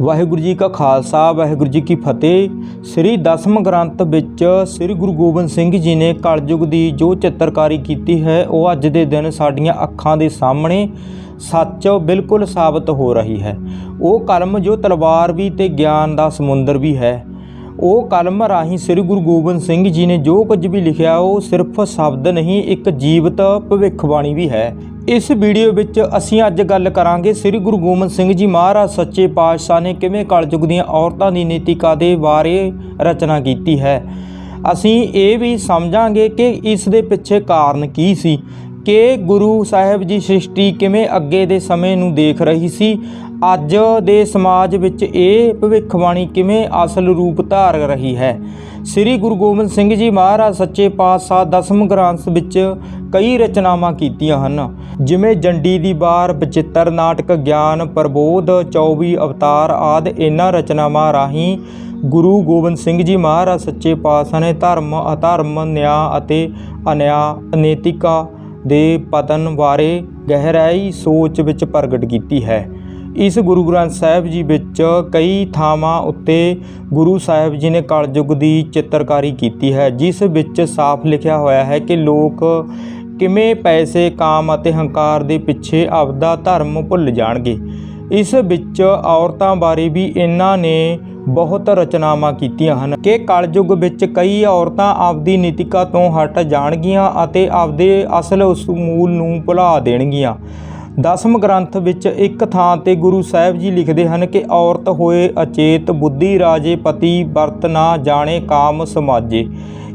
ਵਾਹਿਗੁਰੂ ਜੀ ਕਾ ਖਾਲਸਾ, ਵਾਹਿਗੁਰੂ ਜੀ ਕੀ ਫਤਿਹ। ਸ੍ਰੀ ਦਸਮ ਗ੍ਰੰਥ ਵਿੱਚ ਸ੍ਰੀ ਗੁਰੂ ਗੋਬਿੰਦ ਸਿੰਘ ਜੀ ਨੇ ਕਲਯੁਗ ਦੀ ਜੋ ਚਿੱਤਰਕਾਰੀ ਕੀਤੀ ਹੈ, ਉਹ ਅੱਜ ਦੇ ਦਿਨ ਸਾਡੀਆਂ ਅੱਖਾਂ ਦੇ ਸਾਹਮਣੇ ਸੱਚ ਬਿਲਕੁਲ ਸਾਬਤ ਹੋ ਰਹੀ ਹੈ। ਉਹ ਕਲਮ ਜੋ ਤਲਵਾਰ ਵੀ ਤੇ ਗਿਆਨ ਦਾ ਸਮੁੰਦਰ ਵੀ ਹੈ। ਉਹ ਕਲਮ ਰਾਹੀਂ ਸ੍ਰੀ ਗੁਰੂ ਗੋਬਿੰਦ ਸਿੰਘ ਜੀ ਨੇ ਜੋ ਕੁਝ ਵੀ ਲਿਖਿਆ, ਉਹ ਸਿਰਫ ਸ਼ਬਦ ਨਹੀਂ, ਇੱਕ ਜੀਵਤ ਭਵਿੱਖਬਾਣੀ ਵੀ ਹੈ। ਇਸ ਵੀਡੀਓ ਵਿੱਚ ਅਸੀਂ ਅੱਜ ਗੱਲ ਕਰਾਂਗੇ ਸ੍ਰੀ ਗੁਰੂ ਗੋਬਿੰਦ ਸਿੰਘ ਜੀ ਮਹਾਰਾਜ ਸੱਚੇ ਪਾਤਸ਼ਾਹ ਨੇ ਕਿਵੇਂ ਕਲਯੁਗ ਦੀਆਂ ਔਰਤਾਂ ਦੀ ਨੀਤਿਕਾ ਦੇ ਬਾਰੇ ਰਚਨਾ ਕੀਤੀ ਹੈ। ਅਸੀਂ ਇਹ ਵੀ ਸਮਝਾਂਗੇ ਕਿ ਇਸ ਦੇ ਪਿੱਛੇ ਕਾਰਨ ਕੀ ਸੀ। ਕਿ ਗੁਰੂ ਸਾਹਿਬ ਜੀ ਸ੍ਰਿਸ਼ਟੀ ਕਿਵੇਂ ਅੱਗੇ ਦੇ ਸਮੇਂ ਨੂੰ ਦੇਖ ਰਹੀ ਸੀ? ਅੱਜ ਦੇ ਸਮਾਜ ਵਿੱਚ ਇਹ ਭਵਿੱਖਬਾਣੀ ਕਿਵੇਂ ਅਸਲ ਰੂਪ ਧਾਰ ਰਹੀ ਹੈ? ਸ੍ਰੀ ਗੁਰੂ ਗੋਬਿੰਦ ਸਿੰਘ ਜੀ ਮਹਾਰਾਜ ਸੱਚੇ ਪਾਤਸ਼ਾਹ ਦਸਮ ਗ੍ਰੰਥ ਵਿੱਚ ਕਈ ਰਚਨਾਵਾਂ ਕੀਤੀਆਂ ਹਨ। ਜਿਵੇਂ ਜੰਡੀ ਦੀ ਬਾਰ, ਬਚਿੱਤਰ ਨਾਟਕ, ਗਿਆਨ, ਪ੍ਰਬੋਧ 24 ਅਵਤਾਰ ਆਦ ਇਹਨਾਂ ਰਚਨਾਵਾਂ ਰਾਹੀਂ ਗੁਰੂ ਗੋਬਿੰਦ ਸਿੰਘ ਜੀ ਮਹਾਰਾਜ ਸੱਚੇ ਪਾਤਸ਼ਾਹ ਨੇ ਧਰਮ, ਅਧਰਮ, ਨਿਆਂ ਅਤੇ ਅਨਿਆ, ਅਨੇਤਿਕਾ ਦੇ ਪਤਨ ਬਾਰੇ ਗਹਿਰਾਈ ਸੋਚ ਵਿੱਚ ਪ੍ਰਗਟ ਕੀਤੀ ਹੈ। ਇਸ ਗੁਰੂ ਗ੍ਰੰਥ ਸਾਹਿਬ ਜੀ ਵਿੱਚ ਕਈ ਥਾਵਾਂ ਉੱਤੇ ਗੁਰੂ ਸਾਹਿਬ ਜੀ ਨੇ ਕਲਯੁਗ ਦੀ ਚਿੱਤਰਕਾਰੀ ਕੀਤੀ ਹੈ, ਜਿਸ ਵਿੱਚ ਸਾਫ਼ ਲਿਖਿਆ ਹੋਇਆ ਹੈ ਕਿ ਲੋਕ ਕਿਵੇਂ ਪੈਸੇ, ਕਾਮ ਅਤੇ ਹੰਕਾਰ ਦੇ ਪਿੱਛੇ ਆਪਦਾ ਧਰਮ ਭੁੱਲ ਜਾਣਗੇ। ਇਸ ਵਿੱਚ ਔਰਤਾਂ ਬਾਰੇ ਵੀ ਇਹਨਾਂ ਨੇ ਬਹੁਤ ਰਚਨਾਵਾਂ ਕੀਤੀਆਂ ਹਨ ਕਿ ਕਲਯੁਗ ਵਿੱਚ ਕਈ ਔਰਤਾਂ ਆਪਦੀ ਨੀਤਿਕਾ ਤੋਂ ਹਟ ਜਾਣਗੀਆਂ ਅਤੇ ਆਪਦੇ ਅਸਲ ਉਸੂਲ ਨੂੰ ਭੁਲਾ ਦੇਣਗੀਆਂ। ਦਸਮ ਗ੍ਰੰਥ ਵਿੱਚ ਇੱਕ ਥਾਂ ਤੇ ਗੁਰੂ ਸਾਹਿਬ ਜੀ ਲਿਖਦੇ ਹਨ ਕਿ ਔਰਤ ਹੋਏ ਅਚੇਤ ਬੁੱਧੀ ਰਾਜੇ ਪਤੀ ਵਰਤ ਨਾ ਜਾਣੇ ਕਾਮ ਸਮਾਜੇ।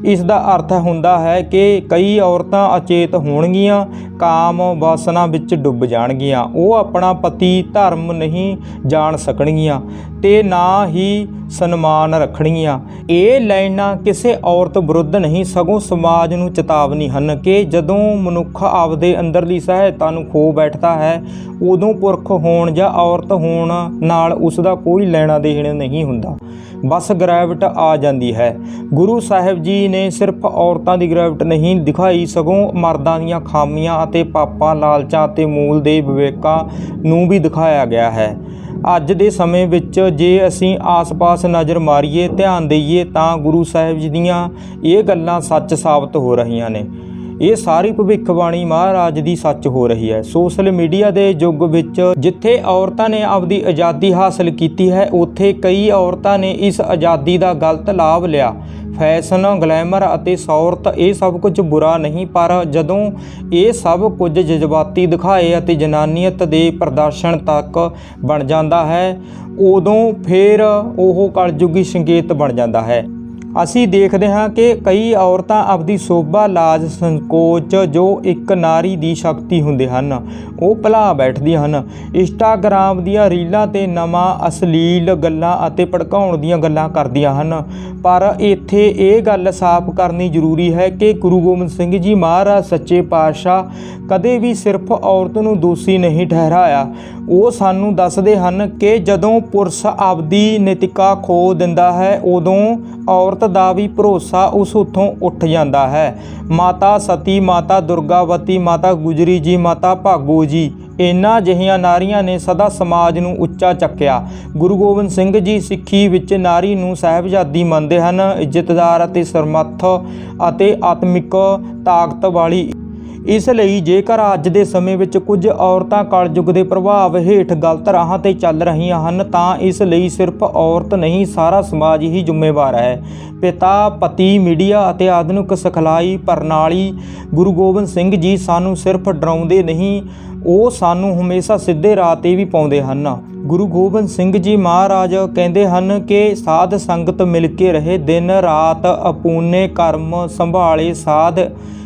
ਇਸ ਦਾ ਅਰਥ ਹੁੰਦਾ ਹੈ ਕਿ ਕਈ ਔਰਤਾਂ ਅਚੇਤ ਹੋਣਗੀਆਂ, ਕਾਮ ਵਾਸਨਾ ਵਿੱਚ ਡੁੱਬ ਜਾਣਗੀਆਂ। ਉਹ ਆਪਣਾ ਪਤੀ ਧਰਮ ਨਹੀਂ ਜਾਣ ਸਕਣਗੀਆਂ ਤੇ ਨਾ ਹੀ ਸਨਮਾਨ ਰੱਖਣਗੀਆਂ। ਇਹ ਲਾਈਨਾਂ ਕਿਸੇ ਔਰਤ ਵਿਰੁੱਧ ਨਹੀਂ, ਸਗੋਂ ਸਮਾਜ ਨੂੰ ਚੇਤਾਵਨੀ ਹਨ ਕਿ ਜਦੋਂ ਮਨੁੱਖ ਆਪਦੇ ਅੰਦਰਲੀ ਸਹਾਇਤਾ ਨੂੰ ਖੋ ਬੈਠਦਾ ਹੈ, ਉਦੋਂ ਪੁਰਖ ਹੋਣ ਜਾਂ ਔਰਤ ਹੋਣ ਨਾਲ ਉਸ ਦਾ ਕੋਈ ਲੈਣਾ ਦੇਣਾ ਨਹੀਂ ਹੁੰਦਾ। ਬਸ ਗ੍ਰੈਵਿਟ ਆ ਜਾਂਦੀ ਹੈ। ਗੁਰੂ ਸਾਹਿਬ ਜੀ ਨੇ ਸਿਰਫ ਔਰਤਾਂ ਦੀ ਗ੍ਰੈਵਿਟ ਨਹੀਂ, ਦਿਖਾਈ ਸਗੋਂ ਮਰਦਾਂ ਦੀਆਂ ਖਾਮੀਆਂ ਅਤੇ ਪਾਪਾਂ, ਲਾਲਚਾਂ ਅਤੇ ਮੂਲ ਦੇ ਵਿਵੇਕਾਂ ਨੂੰ ਵੀ ਦਿਖਾਇਆ ਗਿਆ ਹੈ। ਅੱਜ ਦੇ ਸਮੇਂ ਵਿੱਚ ਜੇ ਅਸੀਂ ਆਸ-ਪਾਸ ਨਜ਼ਰ ਮਾਰੀਏ, ਧਿਆਨ ਦਈਏ ਤਾਂ ਗੁਰੂ ਸਾਹਿਬ ਜੀ ਦੀਆਂ ਇਹ ਗੱਲਾਂ ਸੱਚ ਸਾਬਤ ਹੋ ਰਹੀਆਂ ਨੇ। ਇਹ ਸਾਰੀ ਭਵਿੱਖਬਾਣੀ ਮਹਾਰਾਜ ਦੀ ਸੱਚ ਹੋ ਰਹੀ ਹੈ। ਸੋਸ਼ਲ ਮੀਡੀਆ ਦੇ ਯੁੱਗ ਵਿੱਚ ਜਿੱਥੇ ਔਰਤਾਂ ਨੇ ਆਪਦੀ ਆਜ਼ਾਦੀ ਹਾਸਲ ਕੀਤੀ ਹੈ, ਉੱਥੇ ਕਈ ਔਰਤਾਂ ਨੇ ਇਸ ਆਜ਼ਾਦੀ ਦਾ ਗਲਤ ਲਾਭ ਲਿਆ। ਫੈਸ਼ਨ, ਗਲੈਮਰ ਅਤੇ ਸ਼ੌਰਤ ਇਹ ਸਭ ਕੁਝ ਬੁਰਾ ਨਹੀਂ, ਪਰ ਜਦੋਂ ਇਹ ਸਭ ਕੁਝ ਜਜ਼ਬਾਤੀ ਦਿਖਾਏ ਅਤੇ ਜਨਾਨੀਅਤ ਦੇ ਪ੍ਰਦਰਸ਼ਨ ਤੱਕ ਬਣ ਜਾਂਦਾ ਹੈ, ਉਦੋਂ ਫਿਰ ਉਹ ਕਲਯੁਗੀ ਸੰਕੇਤ ਬਣ ਜਾਂਦਾ ਹੈ। ਅਸੀਂ ਦੇਖਦੇ ਹਾਂ ਕਿ ਕਈ ਔਰਤਾਂ ਆਪਦੀ ਸੋਭਾ, ਲਾਜ, ਸੰਕੋਚ, ਜੋ ਇੱਕ ਨਾਰੀ ਦੀ ਸ਼ਕਤੀ ਹੁੰਦੇ ਹਨ, ਉਹ ਭੁਲਾ ਬੈਠਦੀਆਂ ਹਨ। ਇੰਸਟਾਗ੍ਰਾਮ ਦੀਆਂ ਰੀਲਾਂ ਤੇ ਨਵਾਂ ਅਸ਼ਲੀਲ ਗੱਲਾਂ ਅਤੇ ਭੜਕਾਉਣ ਦੀਆਂ ਗੱਲਾਂ ਕਰਦੀਆਂ ਹਨ। ਪਰ ਇੱਥੇ ਇਹ ਗੱਲ ਸਾਫ਼ ਕਰਨੀ ਜ਼ਰੂਰੀ ਹੈ ਕਿ ਗੁਰੂ ਗੋਬਿੰਦ ਸਿੰਘ ਜੀ ਮਹਾਰਾਜ, ਸੱਚੇ ਪਾਤਸ਼ਾਹ ਕਦੇ ਵੀ ਸਿਰਫ ਔਰਤ ਨੂੰ ਦੋਸ਼ੀ ਨਹੀਂ ਠਹਿਰਾਇਆ। ਉਹ ਸਾਨੂੰ ਦੱਸਦੇ ਹਨ ਕਿ ਜਦੋਂ ਪੁਰਸ਼ ਆਪਦੀ ਨੈਤਿਕਾ ਖੋ ਦਿੰਦਾ ਹੈ, ਉਦੋਂ ਔਰਤ ਦਾ ਵੀ ਭਰੋਸਾ ਉਸ ਉਥੋਂ ਉੱਠ ਜਾਂਦਾ ਹੈ। ਮਾਤਾ ਸਤੀ, ਮਾਤਾ ਦੁਰਗਾਵਤੀ ਮਾਤਾ ਗੁਜਰੀ ਜੀ, ਮਾਤਾ ਭਾਗੋ ਜੀ ਇਨ੍ਹਾਂ ਜਿਹੀਆਂ ਨਾਰੀਆਂ ਨੇ ਸਦਾ ਸਮਾਜ ਨੂੰ ਉੱਚਾ ਚੱਕਿਆ। ਗੁਰੂ ਗੋਬਿੰਦ ਸਿੰਘ ਜੀ ਸਿੱਖੀ ਵਿੱਚ ਨਾਰੀ ਨੂੰ ਸਾਹਿਬਜ਼ਾਦੀ ਮੰਨਦੇ ਹਨ। ਇੱਜ਼ਤਦਾਰ ਅਤੇ ਸਰਮੱਥ ਅਤੇ ਆਤਮਿਕ ਤਾਕਤ ਵਾਲੀ ਇਸ ਲਈ ਜੇਕਰ ਅੱਜ ਦੇ ਸਮੇਂ ਵਿੱਚ ਕੁਝ ਔਰਤਾਂ ਕਲਯੁਗ ਦੇ ਪ੍ਰਭਾਵ ਹੇਠ ਗਲਤ ਰਾਹਾਂ ਤੇ ਚੱਲ ਰਹੀਆਂ ਹਨ, ਤਾਂ ਇਸ ਲਈ ਸਿਰਫ ਔਰਤ ਨਹੀਂ, ਸਾਰਾ ਸਮਾਜ ਹੀ ਜ਼ਿੰਮੇਵਾਰ ਹੈ। ਪਿਤਾ, ਪਤੀ, ਮੀਡੀਆ ਅਤੇ ਆਧੁਨਿਕ ਸਿਖਲਾਈ ਪ੍ਰਣਾਲੀ, ਗੁਰੂ ਗੋਬਿੰਦ ਸਿੰਘ ਜੀ ਸਾਨੂੰ ਸਿਰਫ ਡਰਾਉਂਦੇ ਨਹੀਂ, ਉਹ ਸਾਨੂੰ ਹਮੇਸ਼ਾ ਸਿੱਧੇ ਰਾਹ ਤੇ ਵੀ ਪਾਉਂਦੇ ਹਨ। ਗੁਰੂ ਗੋਬਿੰਦ ਸਿੰਘ ਜੀ ਮਹਾਰਾਜ ਕਹਿੰਦੇ ਹਨ ਕਿ ਸਾਧ ਸੰਗਤ ਮਿਲ ਕੇ ਰਹੇ ਦਿਨ ਰਾਤ, ਅਪੂਨੇ ਕਰਮ ਸੰਭਾਲੇ ਸਾਧ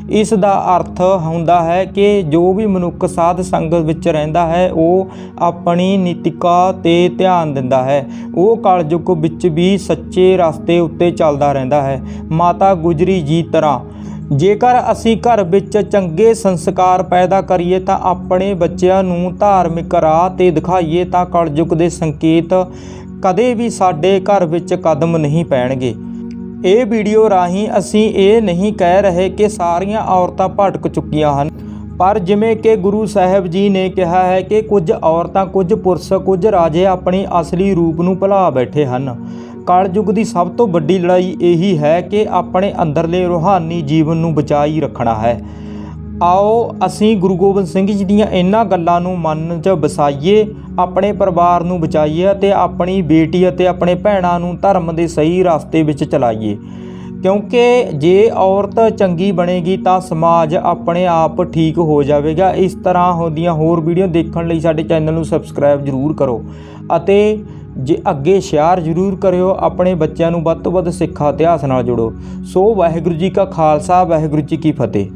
ਇਸ ਦਾ ਅਰਥ ਹੁੰਦਾ ਹੈ ਕਿ ਜੋ ਵੀ ਮਨੁੱਖ ਸਾਧ ਸੰਗਤ ਵਿੱਚ ਰਹਿੰਦਾ ਹੈ, ਉਹ ਆਪਣੀ ਨੀਤਿਕਾ ਤੇ ਧਿਆਨ ਦਿੰਦਾ ਹੈ। ਉਹ ਕਲਯੁਗ ਵਿੱਚ ਵੀ ਸੱਚੇ ਰਸਤੇ ਉੱਤੇ ਚੱਲਦਾ ਰਹਿੰਦਾ ਹੈ। ਮਾਤਾ ਗੁਜਰੀ ਜੀ ਤਰ੍ਹਾਂ, ਜੇਕਰ ਅਸੀਂ ਘਰ ਵਿੱਚ ਚੰਗੇ ਸੰਸਕਾਰ ਪੈਦਾ ਕਰੀਏ ਤਾਂ ਆਪਣੇ ਬੱਚਿਆਂ ਨੂੰ ਧਾਰਮਿਕ ਰਾਹ ਤੇ ਦਿਖਾਈਏ ਤਾਂ ਕਲਯੁਗ ਦੇ ਸੰਕੇਤ ਕਦੇ ਵੀ ਸਾਡੇ ਘਰ ਵਿੱਚ ਕਦਮ ਨਹੀਂ ਪੈਣਗੇ। ਇਹ ਵੀਡੀਓ ਰਾਹੀਂ ਅਸੀਂ ਇਹ ਨਹੀਂ ਕਹਿ ਰਹੇ ਕਿ ਸਾਰੀਆਂ ਔਰਤਾਂ ਭਟਕ ਚੁੱਕੀਆਂ ਹਨ, ਪਰ ਜਿਵੇਂ ਕਿ ਗੁਰੂ ਸਾਹਿਬ ਜੀ ਨੇ ਕਿਹਾ ਹੈ ਕਿ ਕੁਝ ਔਰਤਾਂ, ਕੁਝ ਪੁਰਸ਼, ਕੁਝ ਰਾਜੇ ਆਪਣੇ ਅਸਲੀ ਰੂਪ ਨੂੰ ਭੁਲਾ ਬੈਠੇ ਹਨ। ਕਲਯੁੱਗ ਦੀ ਸਭ ਤੋਂ ਵੱਡੀ ਲੜਾਈ ਇਹੀ ਹੈ ਕਿ ਆਪਣੇ ਅੰਦਰਲੇ ਰੂਹਾਨੀ ਜੀਵਨ ਨੂੰ ਬਚਾਈ ਰੱਖਣਾ ਹੈ। ਆਓ ਅਸੀਂ ਗੁਰੂ ਗੋਬਿੰਦ ਸਿੰਘ ਜੀ ਦੀਆਂ ਇਹਨਾਂ ਗੱਲਾਂ ਨੂੰ ਮਨ 'ਚ ਵਸਾਈਏ, ਆਪਣੇ ਪਰਿਵਾਰ ਨੂੰ ਬਚਾਈਏ ਅਤੇ ਆਪਣੀ ਬੇਟੀ ਅਤੇ ਆਪਣੇ ਭੈਣਾਂ ਨੂੰ ਧਰਮ ਦੇ ਸਹੀ ਰਸਤੇ ਵਿੱਚ ਚਲਾਈਏ। ਕਿਉਂਕਿ ਜੇ ਔਰਤ ਚੰਗੀ ਬਣੇਗੀ ਤਾਂ ਸਮਾਜ ਆਪਣੇ ਆਪ ਠੀਕ ਹੋ ਜਾਵੇਗਾ। ਇਸ ਤਰ੍ਹਾਂ ਹੁੰਦੀਆਂ ਹੋਰ ਵੀਡੀਓ ਦੇਖਣ ਲਈ ਸਾਡੇ ਚੈਨਲ ਨੂੰ ਸਬਸਕ੍ਰਾਈਬ ਜ਼ਰੂਰ ਕਰੋ ਅਤੇ ਜੇ ਅੱਗੇ ਸ਼ੇਅਰ ਜ਼ਰੂਰ ਕਰਿਓ, ਆਪਣੇ ਬੱਚਿਆਂ ਨੂੰ ਵੱਧ ਤੋਂ ਵੱਧ ਸਿੱਖਾ ਇਤਿਹਾਸ ਨਾਲ ਜੋੜੋ। ਸੋ ਵਾਹਿਗੁਰੂ ਜੀ ਕਾ ਖਾਲਸਾ, ਵਾਹਿਗੁਰੂ ਜੀ ਕੀ ਫਤਿਹ।